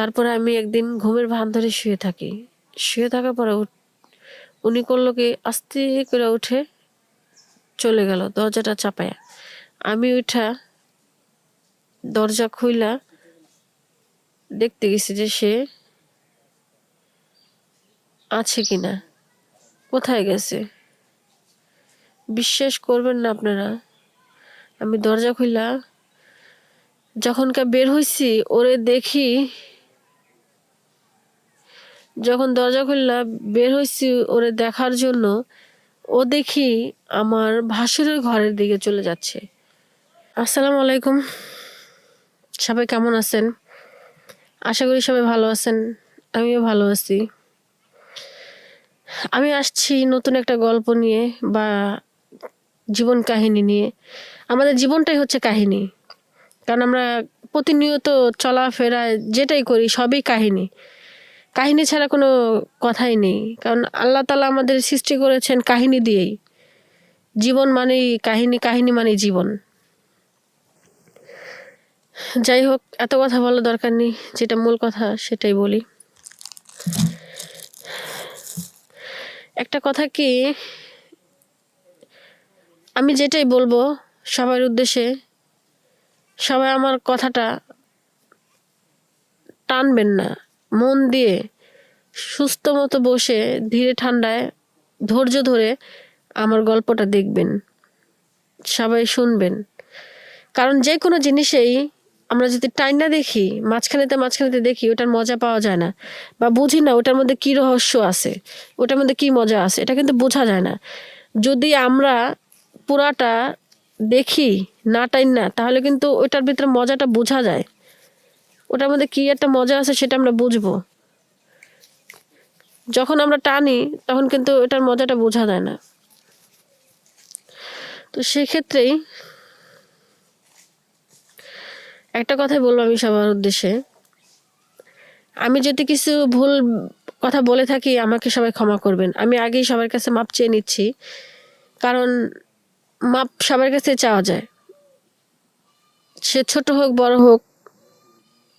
তারপরে আমি একদিন ঘুমের ভান ধরে শুয়ে থাকি। শুয়ে থাকার পরে উনি করল কি, আস্তে করে উঠে চলে গেল দরজাটা চাপায়া। আমি উঠা দরজা খুইলা দেখতে গেছি যে সে আছে কিনা, কোথায় গেছে? বিশ্বাস করবেন না আপনারা, আমি দরজা খুইলা যখনকার বের হইছি, ওরে দেখি যখন দরজা খুললাম বের হয়েছি ওরে দেখার জন্য, ও দেখি আমার ভাসুরের ঘরের দিকে চলে যাচ্ছে। আসসালামু আলাইকুম। সবাই কেমন আছেন? আশা করি সবাই ভালো আছেন। আমিও ভালো আছি। আমি আসছি নতুন একটা গল্প নিয়ে বা জীবন কাহিনী নিয়ে। আমাদের জীবনটাই হচ্ছে কাহিনী। কারণ আমরা প্রতিনিয়ত চলাফেরা যেটাই করি সবই কাহিনী। কাহিনী ছাড়া কোনো কথাই নেই। কারণ আল্লাহ তালা আমাদের সৃষ্টি করেছেন কাহিনী দিয়েই। জীবন মানেই কাহিনী কাহিনী মানেই জীবন। যাই হোক, এত কথা বলার দরকার নেই, যেটা মূল কথা সেটাই বলি। একটা কথা কি, আমি যেটাই বলব সবার উদ্দেশ্যে, সবাই আমার কথাটা টানবেন না। মন দিয়ে সুস্থ মতো বসে ধীরে ঠান্ডায় ধৈর্য ধরে আমার গল্পটা দেখবেন, সবাই শুনবেন। কারণ যে কোনো জিনিসেই আমরা যদি টাইনা দেখি, মাঝখানেতে মাঝখানেতে দেখি, ওটার মজা পাওয়া যায় না বা বুঝি না ওটার মধ্যে কী রহস্য আছে, ওটার মধ্যে কী মজা আছে, এটা কিন্তু বোঝা যায় না। যদি আমরা পুরাটা দেখি, না টাইন না, তাহলে কিন্তু ওটার ভিতরে মজাটা বোঝা যায়। ওটার মধ্যে কি একটা মজা আছে সেটা আমরা বুঝব। যখন আমরা টানি, তখন কিন্তু এটার মজাটা বোঝা যায় না। তো সেক্ষেত্রেই একটা কথাই বলব আমি সবার উদ্দেশ্যে। আমি যদি কিছু ভুল কথা বলে থাকি, আমাকে সবাই ক্ষমা করবেন। আমি আগেই সবার কাছে মাপ চেয়ে নিচ্ছি। কারণ মাপ সবার কাছে চাওয়া যায়। সে ছোট হোক, বড় হোক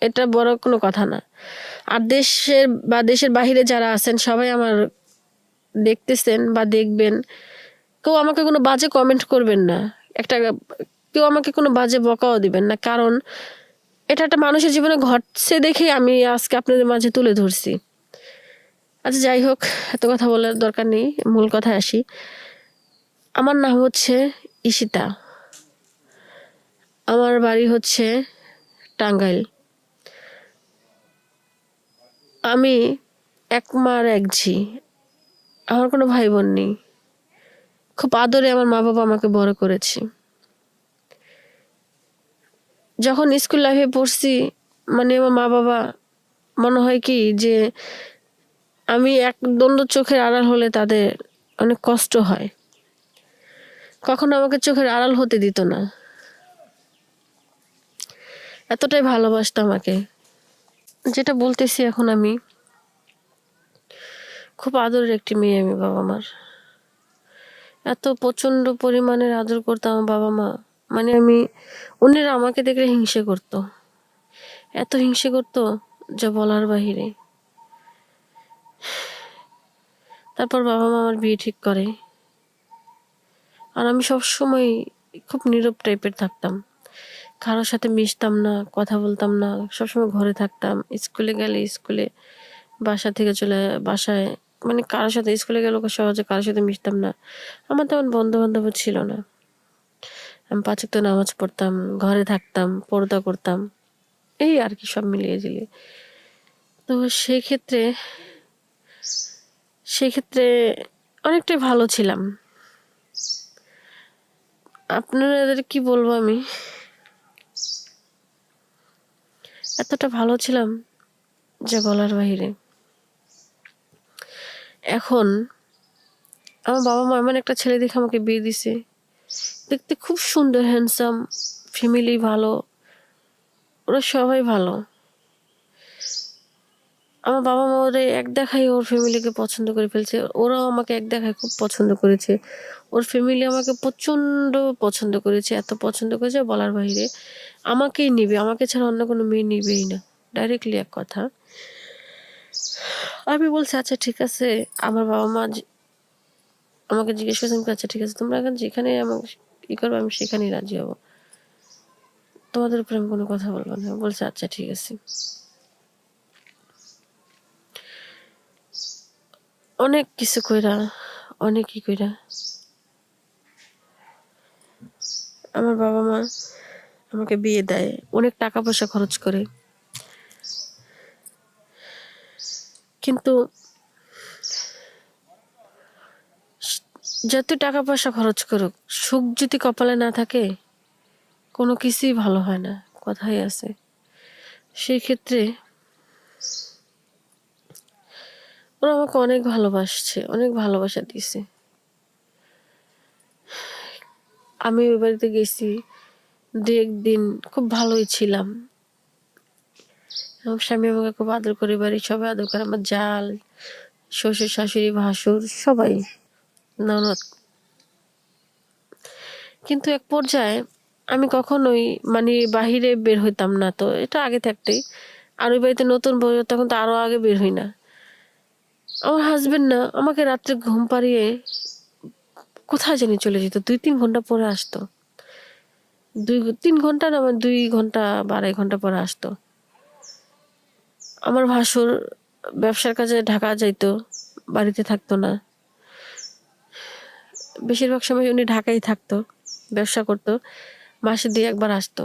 এটা বড় কোনো কথা না। আর দেশের বা দেশের বাহিরে যারা আছেন, সবাই আমার দেখতেছেন বা দেখবেন, কেউ আমাকে কোনো বাজে কমেন্ট করবেন না। একটা, কেউ আমাকে কোনো বাজে বকাও দিবেন না। কারণ এটা একটা মানুষের জীবনে ঘটছে দেখে আমি আজকে আপনাদের মাঝে তুলে ধরছি। আচ্ছা যাই হোক, এত কথা বলার দরকার নেই, মূল কথায় আসি। আমার নাম হচ্ছে ঈশিতা। আমার বাড়ি হচ্ছে টাঙ্গাইল। আমি এক মার এক ঝি। আমার কোনো ভাই বোন নেই। খুব আদরে আমার মা বাবা আমাকে বড় করেছে। যখন স্কুল লাইফে পড়ছি মানে আমার মা বাবা মনে হয় কি যে আমি এক দ্বন্দ্ব চোখের আড়াল হলে তাদের অনেক কষ্ট হয়। কখনো আমাকে চোখের আড়াল হতে দিত না। এতটাই ভালোবাসতো আমাকে। যেটা বলতেছি এখন আমি, খুব আদরের একটি মেয়ে আমি বাবা মার। এত প্রচণ্ড পরিমাণের আদর করতো আমার বাবা মা। মানে আমি, অন্যেরা আমাকে দেখলে হিংসে করতো। এত হিংসে করতো যা বলার বাহিরে। তারপর বাবা মা আমার বিয়ে ঠিক করে। আর আমি সব সময় খুব নীরব টাইপের থাকতাম। কারোর সাথে মিশতাম না, কথা বলতাম না, সবসময় ঘরে থাকতাম। স্কুলে গেলে স্কুলে, বাসা থেকে চলে বাসায় মানে কারোর সাথে স্কুলে গেলে সহজে কারোর সাথে মিশতাম না। আমার তেমন বন্ধু বান্ধব ছিল না। আমি পাঁচক নামাজ পড়তাম, ঘরে থাকতাম, পর্দা করতাম। এই আর কি সব মিলিয়ে ঝিলিয়ে তো সেই ক্ষেত্রে সেক্ষেত্রে অনেকটাই ভালো ছিলাম। আপনাদের কি বলব আমি? এতটা ভালো ছিলাম যে বলার বাহিরে। এখন আমার বাবা মা এমন একটা ছেলে দেখে আমাকে বিয়ে দিছে। দেখতে খুব সুন্দর হ্যান্ডসাম ফ্যামিলি ভালো, ওরা সবাই ভালো। আমার বাবা মা ওরে এক দেখাই ওর ফ্যামিলিকে পছন্দ করে ফেলছে। ওরাও আমাকে এক দেখায় খুব পছন্দ করেছে। ওর ফ্যামিলি আমাকে প্রচণ্ড পছন্দ করেছে, এত পছন্দ করেছে বলার বাইরে আমাকেই নিবে, আমাকে ছাড়া অন্য কোনো মেয়ে নিবেই না। ডাইরেক্টলি এক কথা। আমি বলছি আচ্ছা ঠিক আছে। আমার বাবা মা আমাকে জিজ্ঞেস করেছেন আচ্ছা ঠিক আছে, তোমরা এখন যেখানে আমাকে ই করবে, আমি সেখানেই রাজি হব। তোমাদের উপরে আমি কোনো কথা বলব না। বলছে আচ্ছা ঠিক আছে। অনেক কিছু কইরা অনেক কি কইরা। আমার বাবা মা আমাকে বিয়ে দেয়, অনেক টাকা পয়সা খরচ করে। কিন্তু যত টাকা পয়সা খরচ করুক, সুখ যদি কপালে না থাকে, কোনো কিছুই ভালো হয় না, কথাই আছে। সেই ক্ষেত্রে ওরা আমাকে অনেক ভালোবাসছে, অনেক ভালোবাসা দিছে আমি ওই বাড়িতে গেছি, দু একদিন খুব ভালোই ছিলাম। এবং স্বামী আমাকে খুব আদর করে, বাড়ি সবাই আদর করে, আমার জাল, শ্বশুর, শাশুড়ি, ভাসুর, সবাই ননদ। কিন্তু এক পর্যায়ে আমি কখনোই মানে বাহিরে বের হইতাম না তো, এটা আগে থাকতেই। আর ওই বাড়িতে নতুন বই তখন তো আরও আগে বের হই না। আমার হাজবেন্ড না আমাকে রাত্রে ঘুম পাড়িয়ে কোথায় জানি চলে যেত? দুই তিন ঘণ্টা পরে আসতো। দুই, তিন ঘণ্টা না মানে দুই ঘণ্টা বা আড়াই ঘণ্টা পরে আসতো। আমার ভাসুর ব্যবসার কাজে ঢাকা যাইতো, বাড়িতে থাকতো না। বেশিরভাগ সময় উনি ঢাকায় থাকতো, ব্যবসা করতো, মাসে দিয়ে একবার আসতো।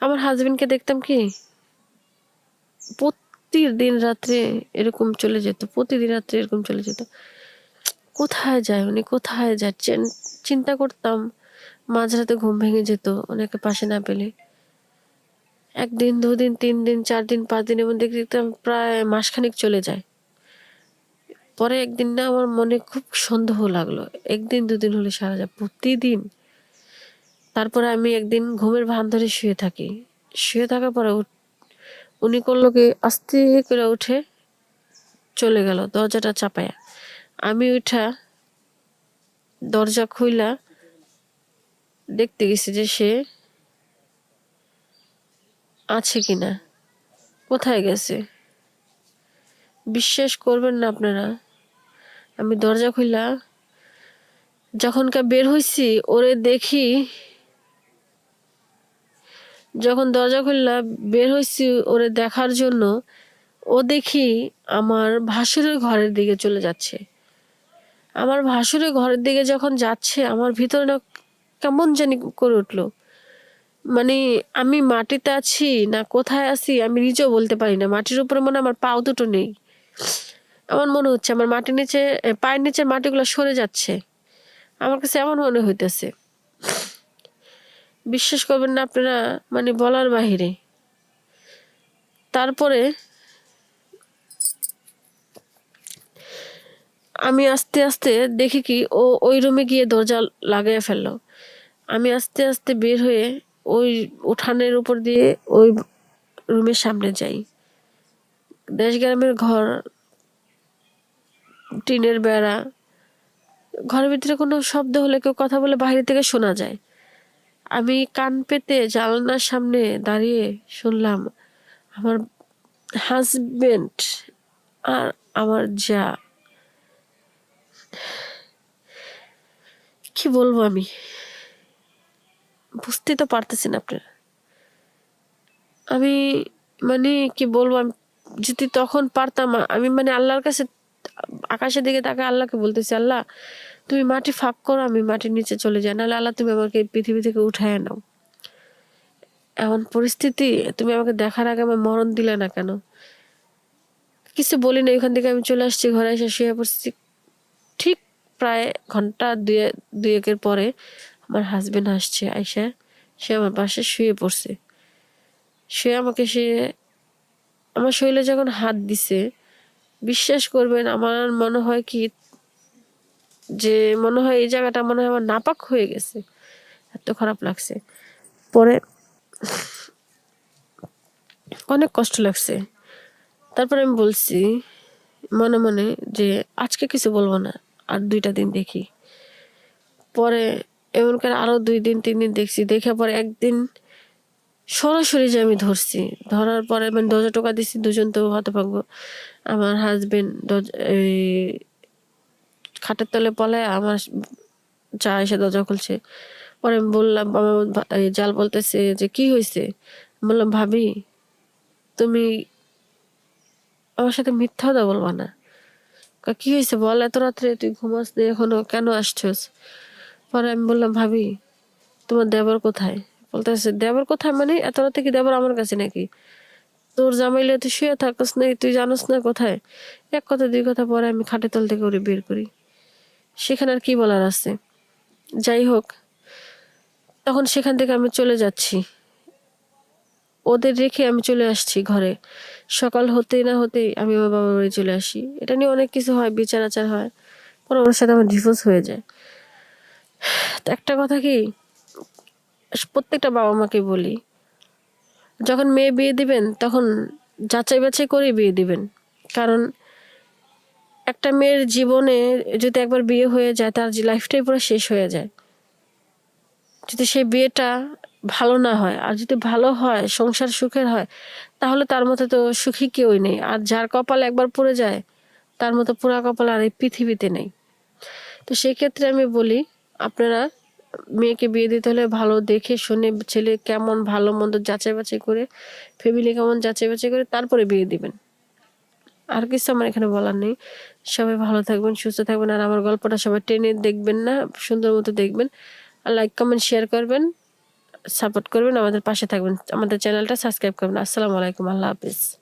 আমার হাজবেন্ডকে দেখতাম কি প্রতিদিন রাত্রে এরকম চলে যেত, প্রতিদিন রাত্রে এরকম চলে যেত। কোথায় যায় উনি? কোথায় যায়? চিন্তা করতাম, মাঝরাতে ঘুম ভেঙে যেত ওনাকে পাশে না পেলে। একদিন, দুদিন তিন দিন চার দিন পাঁচ দিনের মধ্যে দেখতাম প্রায় মাসখানেক চলে যায়। পরে একদিন না আমার মনে খুব সন্দেহ লাগল। একদিন, দুদিন হলে সারা যায়, প্রতিদিন। তারপরে আমি একদিন ঘুমের ভান ধরে শুয়ে থাকি। শুয়ে থাকার পরে উনি করল কি, আস্তে করে উঠে চলে গেল, দরজাটা চাপায়া। আমি উঠা, দরজা খুইলা, দেখতে গেছি যে সে আছে কিনা, কোথায় গেছে? বিশ্বাস করবেন না আপনারা, আমি দরজা খুইলা যখনকার বের হইছি, ওরে দেখি যখন দরজা খুললা, বের হয়েছি ওরে দেখার জন্য, ও দেখি আমার ভাসুরের ঘরের দিকে চলে যাচ্ছে। আমার ভাসুরের ঘরের দিকে যখন যাচ্ছে, আমার ভিতরে না কেমন জানি করে উঠল। মানে আমি মাটিতে আছি না কোথায় আছি আমি নিজেও বলতে পারি না। মাটির উপরে মনে আমার পাও দুটো নেই। এমন মনে হচ্ছে আমার মাটির নিচে, পায়ের নিচের মাটিগুলো সরে যাচ্ছে। আমার কাছে এমন মনে হইতেছে। বিশ্বাস করবেন না আপনারা মানে বলার বাহিরে। তারপরে আমি আস্তে আস্তে দেখি কি, ও ওই রুমে গিয়ে দরজা লাগাইয়া ফেলল। আমি আস্তে আস্তে বের হয়ে ওই উঠানের উপর দিয়ে ওই রুমের সামনে যাই। দেশ গ্রামের ঘর, টিনের বেড়া, ঘরের ভিতরে কোনো শব্দ হলে কেউ কথা বলে বাইরে থেকে শোনা যায়। আমি কান পেতে জানলার সামনে দাঁড়িয়ে শুনলাম, আমার হাজবেন্ড আর আমার যা। কি বলব আমি? বুঝতে তো পারতেছেন আপনারা। আমি মানে কি বলব, আমি যদি তখন পারতাম, আমি মানে আল্লাহর কাছে, আকাশের দিকে তাকে আল্লাহকে বলতেছি, আল্লাহ তুমি মাটি ফাঁক করো, আমি মাটির নিচে চলে যাই। নাহলে আল্লাহ তুমি আমাকে পৃথিবী থেকে উঠায় নাও। এমন পরিস্থিতি তুমি আমাকে দেখার আগে আমার মরণ দিলে না কেন? কিছু বলি না ওইখান থেকে আমি চলে আসছি, ঘরে এসে শুয়ে পড়ছি। ঠিক প্রায় ঘণ্টা দুয়ে, দুয়েকের পরে আমার হাজবেন্ড আসছে, আইসা সে আমার পাশে শুয়ে পড়ছে। সে আমাকে সে, আমার শরীরে যখন হাত দিছে, বিশ্বাস করবেন আমার মনে হয় কি যে মনে হয় এই জায়গাটা মনে হয় আমার নাপাক হয়ে গেছে। এত খারাপ লাগছে। পরে অনেক কষ্ট লাগছে। তারপরে আমি বলছি, মনে মনে যে আজকে কিছু বলব না, আর দুইটা দিন দেখি। পরে এমন করে আরও দুই দিন, তিন দিন দেখছি দেখার পরে একদিন সরাসরি যে আমি ধরছি। ধরার পরে মানে দরজা টোকা দিছি, দুজন তো হতভাগ্য। আমার হাজবেন্ড এই খাটের তলে পলায় আমার চা এসে দরজা খুলছে। পরে আমি বললাম জাল বলতেছে যে, কি হয়েছে বললাম, ভাবি, তুমি আমার সাথে মিথ্যা কথা বলবা না। কি হয়েছে বল, এত রাত্রে তুই ঘুমাস নি, এখনও কেন আসছস? পরে আমি বললাম, ভাবি, তোমার দেবর কোথায়? বলতেছে, দেবর কোথায় মানে? এত রাতে কি দেবর আমার কাছে নাকি? তোর জামাইলে তুই শুয়ে থাকস নাই তুই জানোস না কোথায়? এক কথা, দুই কথা, পরে আমি খাটে তল থেকে ওরে বের করি। সেখানে আর কি বলার আছে? যাই হোক তখন সেখান থেকে আমি চলে যাচ্ছি। ওদের রেখে আমি চলে আসছি ঘরে। সকাল হতেই না হতেই আমি আমার বাবার বাড়ি চলে আসি। এটা নিয়ে অনেক কিছু হয়, বিচার আচার হয়। পরে ওর সাথে আমার ডিভোর্স হয়ে যায়। তো একটা কথা কি, প্রত্যেকটা বাবা মাকে বলি, যখন মেয়ে বিয়ে দিবেন, তখন যাচাই বাছাই করে বিয়ে দিবেন। কারণ একটা মেয়ের জীবনে যদি একবার বিয়ে হয়ে যায়, তার লাইফটাই পুরো শেষ হয়ে যায়। যদি সেই বিয়েটা ভালো না হয়, আর যদি ভালো হয়, সংসার সুখের হয়, তাহলে তার মতো তো সুখী কেউই নেই। আর যার কপাল একবার পড়ে যায়, তার মতো পুরা কপাল আর এই পৃথিবীতে নেই। তো সেক্ষেত্রে আমি বলি, আপনারা মেয়েকে বিয়ে দিতে হলে ভালো দেখে শুনে ছেলে কেমন ভালো মন্দ যাচাই বাছাই করে ফ্যামিলি কেমন যাচাই বাছাই করে তারপরে বিয়ে দিবেন। আর কিছু আমার এখানে বলার নেই। সবাই ভালো থাকবেন, সুস্থ থাকবেন, আর আমার গল্পটা সবাই টেনে দেখবেন না, সুন্দর মতো দেখবেন। আর লাইক কমেন্ট শেয়ার করবেন সাপোর্ট করবেন, আমাদের পাশে থাকবেন, আমাদের চ্যানেলটা সাবস্ক্রাইব করবেন। আসসালামু আলাইকুম, আল্লাহ হাফিজ।